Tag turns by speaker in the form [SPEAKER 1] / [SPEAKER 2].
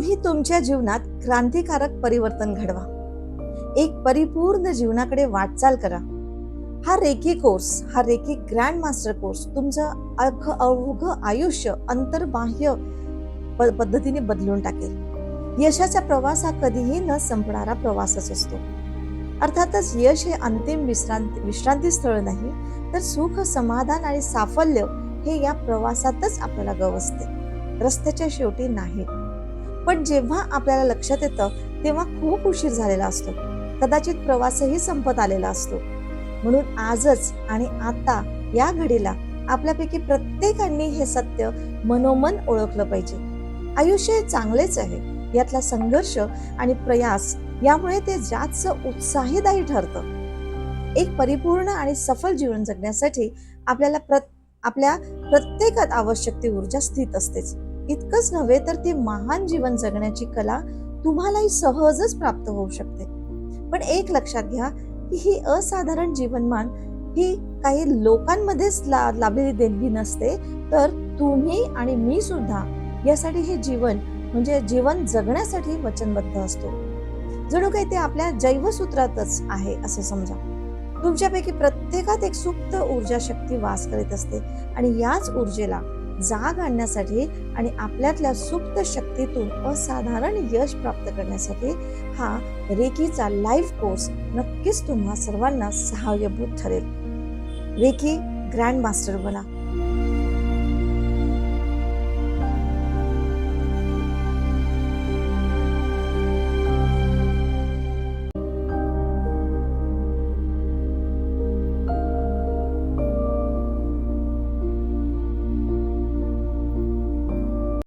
[SPEAKER 1] तुम्ही तुमच्या जीवनात क्रांतिकारक परिवर्तन घडवा. एक परिपूर्ण जीवनाकडे वाटचाल करा. हा रेकी कोर्स हा रेकी ग्रँड मास्टर कोर्स तुमचं अख अवघ आयुष्य अंतर्बाह्य प- पद्धतीने बदलून टाकेल. यशाचा प्रवास हा कधीही न संपणारा प्रवासच असतो. अर्थातच यश हे अंतिम विश्रांती विश्रांती स्थळ नाही तर सुख समाधान आणि साफल्य हे या प्रवासातच आपल्याला गवसते. रस्त्याच्या शेवटी नाही. पण जेव्हा आपल्याला लक्षात येतं तेव्हा खूप उशीर झालेला असतो. कदाचित प्रवासही संपत आलेला असतो. म्हणून आजच आणि आता या घडीला आपल्यापैकी प्रत्येकाने हे सत्य मनोमन ओळखलं पाहिजे. आयुष्य हे चांगलेच आहे. यातला संघर्ष आणि प्रयास यामुळे ते जास्त उत्साहीदायी ठरतं. एक परिपूर्ण आणि सफल जीवन जगण्यासाठी आपल्याला प्र आपल्या प्रत्येकात आवश्यक ती ऊर्जा स्थित असतेच. इतकंच नव्हे तर ती महान जीवन जगण्याची कला तुम्हालाही सहजच प्राप्त होऊ शकते. पण एक लक्षात घ्या की ही असाधारण जीवनमान ही काही लोकांमध्येच ला लाभलेली देणगी नसते तर तुम्ही आणि मी सुद्धा यासाठी हे जीवन म्हणजे जीवन जगण्यासाठी वचनबद्ध असतो. जणू काही ते आपल्या जैवसूत्रातच आहे असं समजा. तुमच्यापैकी प्रत्येकात एक सुप्त ऊर्जा शक्ती वास करीत असते आणि याच ऊर्जेला जाग आणण्यासाठी आणि आपल्यातल्या सुप्त शक्तीतून असाधारण यश प्राप्त करण्यासाठी हा रेकीचा लाईव्ह कोर्स नक्कीच तुम्हा सर्वांना सहाय्यभूत ठरेल. रेकी ग्रँड मास्टर बना.